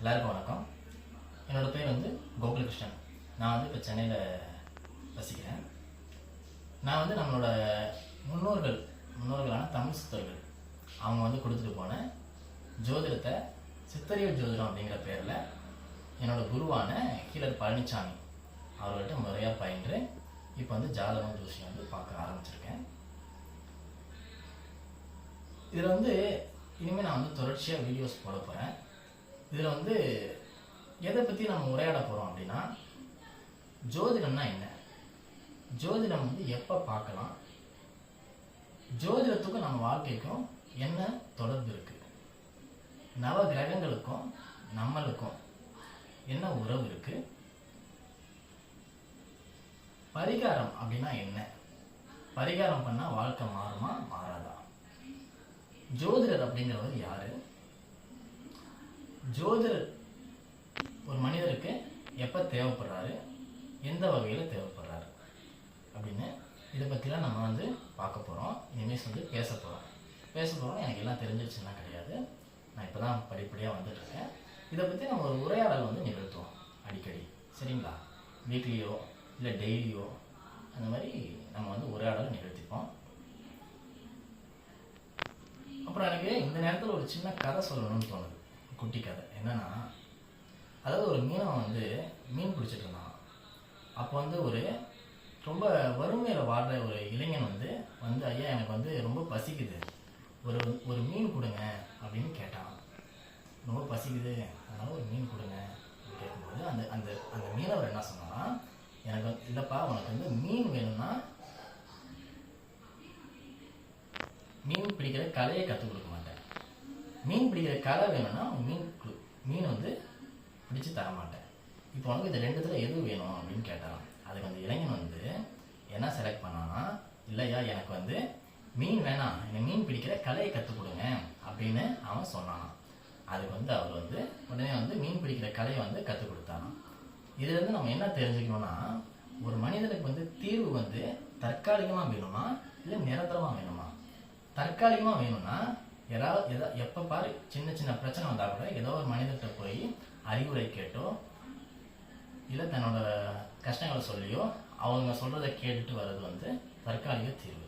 எல்லாருக்கும் வணக்கம். என்னோடய பேர் வந்து கோகுலகிருஷ்ணன். நான் வந்து இப்போ சென்னையில் வசிக்கிறேன். நான் வந்து நம்மளோட முன்னோர்கள் முன்னோர்களான தமிழ் சித்தர்கள். அவங்க வந்து கொடுத்துட்டு போன ஜோதிடத்தை சித்தரியல் ஜோதிடம் அப்படிங்கிற பேரில் என்னோடய குருவான கீழர் பழனிசாமி அவர்கள்ட்ட முறையாக பயின்று இப்போ வந்து ஜாதகம் ஜோசியம் வந்து பார்க்க ஆரம்பிச்சிருக்கேன். இதில் வந்து இனிமேல் நான் வந்து தொடர்ச்சியாக வீடியோஸ் போட போகிறேன் இதில் வந்து எதை பற்றி நம்ம உரையாட போகிறோம் அப்படின்னா ஜோதிடம்னா என்ன? ஜோதிடம் வந்து எப்போ பார்க்கலாம்? ஜோதிடத்துக்கும் நம்ம வாழ்க்கைக்கும் என்ன தொடர்பு இருக்கு? நவ கிரகங்களுக்கும் நம்மளுக்கும் என்ன உறவு இருக்கு? பரிகாரம் அப்படின்னா என்ன? பரிகாரம் பண்ணா வாழ்க்கை மாறுமா மாறாதா? ஜோதிடர் அப்படிங்கிறவர் யாரு? ஜோதிடர் ஒரு மனிதருக்கு எப்போ தேவைப்படுறாரு? எந்த வகையில் தேவைப்படுறாரு? அப்படின்னு இதை பற்றிலாம் நம்ம வந்து பார்க்க போகிறோம் இனிமேல் வந்து பேச போகிறோம் பேச போகிறோம் எனக்கு எல்லாம் தெரிஞ்சிருச்சுன்னா கிடையாது. நான் இப்போ தான் படிப்படியாக வந்துட்டுருக்கேன் இதை பற்றி நம்ம ஒரு உரையாடல் வந்து நிகழ்த்துவோம் அடிக்கடி. சரிங்களா? வீக்லியோ இல்லை டெய்லியோ அந்த மாதிரி நம்ம வந்து உரையாடல் நிகழ்த்திப்போம். அப்புறம் எனக்கு இந்த நேரத்தில் ஒரு சின்ன கதை சொல்லணும்னு தோணுது. குட்டி கதை. என்னென்னா அதாவது ஒரு மீனவன் வந்து மீன் பிடிச்சிட்டு இருந்தான். அப்போ வந்து ஒரு ரொம்ப வறுமையில் வாழ்கிற ஒரு இளைஞன் வந்து வந்து ஐயா எனக்கு வந்து ரொம்ப பசிக்குது. ஒரு ஒரு மீன் கொடுங்க அப்படின்னு கேட்டான். ரொம்ப பசிக்குது. அதனால் ஒரு மீன் கொடுங்க அப்படின்னு கேட்கும்போது அந்த அந்த அந்த மீனவர் என்ன சொன்னான்னா எனக்கு வந்து- இல்லைப்பா உனக்கு வந்து மீன் வேணும்னா மீன் பிடிக்கிற கலையை கற்றுக் கொடுக்க மீன் பிடிக்கிற கலை வேணும்னா மீன் மீன் வந்து பிடிச்சி தர மாட்டேன். இப்போ உனக்கு இந்த ரெண்டுத்தில் எது வேணும் அப்படின்னு கேட்டான் அதுக்கு அந்த இளைஞன் வந்து என்ன செலக்ட் பண்ணானா இல்லையா எனக்கு வந்து மீன் வேணாம் எனக்கு மீன் பிடிக்கிற கலையை கற்றுக் கொடுங்க அப்படின்னு அவன் சொன்னான் அதுக்கு வந்து அவர் வந்து உடனே வந்து மீன் பிடிக்கிற கலையை வந்து கற்றுக் கொடுத்தான் இதுலேருந்து நம்ம என்ன தெரிஞ்சுக்கணும்னா ஒரு மனிதனுக்கு வந்து தீர்வு வந்து தற்காலிகமாக வேணுமா இல்லை நிரந்தரமாக வேணுமா? தற்காலிகமாக வேணும்னா ஏதாவது எதா எப்போ பாரு சின்ன சின்ன பிரச்சனை வந்தால் கூட ஏதோ ஒரு மனிதர்கிட்ட போய் அறிவுரை கேட்டோ இல்லை தன்னோட கஷ்டங்களை சொல்லியோ அவங்க சொல்றதை கேட்டுட்டு வர்றது வந்து தற்காலிக தீர்வு.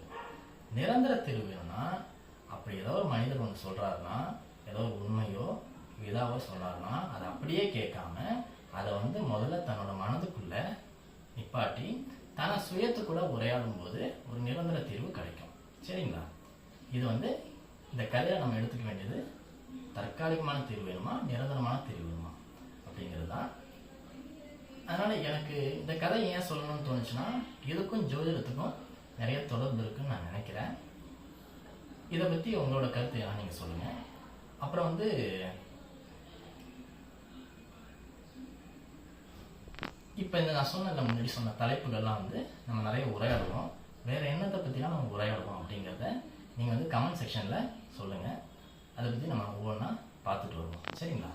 நிரந்தர தீர்வு அப்படி ஏதோ ஒரு மனிதர் ஒன்று சொல்றாருன்னா ஏதோ ஒரு உண்மையோ இதாவோ சொல்றாருன்னா அதை அப்படியே கேட்காம அதை வந்து முதல்ல தன்னோட மனதுக்குள்ள நிப்பாட்டி தன சுயத்துக்குள்ள உரையாடும் போது ஒரு நிரந்தர தீர்வு கிடைக்கும். சரிங்களா? இது வந்து இந்த கதையை நம்ம எடுத்துக்க வேண்டியது தற்காலிகமான தீர்வு வேணுமா? நிரந்தரமான தீர்வு வேணுமா? அப்படிங்கிறது தான் அதனால எனக்கு இந்த கதை ஏன் சொல்லணும்னு தோணுச்சுன்னா இதுக்கும் ஜோதிடத்துக்கும் நிறைய தொடர்பு இருக்குன்னு நான் நினைக்கிறேன். இதை பற்றி உங்களோட கருத்து எல்லாம் நீங்கள் சொல்லுங்கள் அப்புறம் வந்து இப்போ இந்த நான் சொன்ன முன்னாடி சொன்ன தலைப்புகள்லாம் வந்து நம்ம நிறைய உரையாடுவோம். வேறு என்னத்தை பற்றிலாம் நம்ம உரையாடுவோம் அப்படிங்கிறத நீங்கள் வந்து கமெண்ட் செக்ஷனில் சொல்லுங்கள் அதை பற்றி நம்ம ஒவ்வொன்றா பார்த்துட்டு வருவோம். சரிங்களா?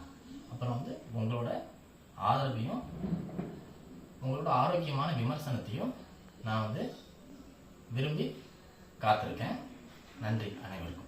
அப்புறம் வந்து உங்களோட ஆதரவையும் உங்களோட ஆரோக்கியமான விமர்சனத்தையும் நான் வந்து விரும்பி காத்திருக்கேன். நன்றி அனைவருக்கும்.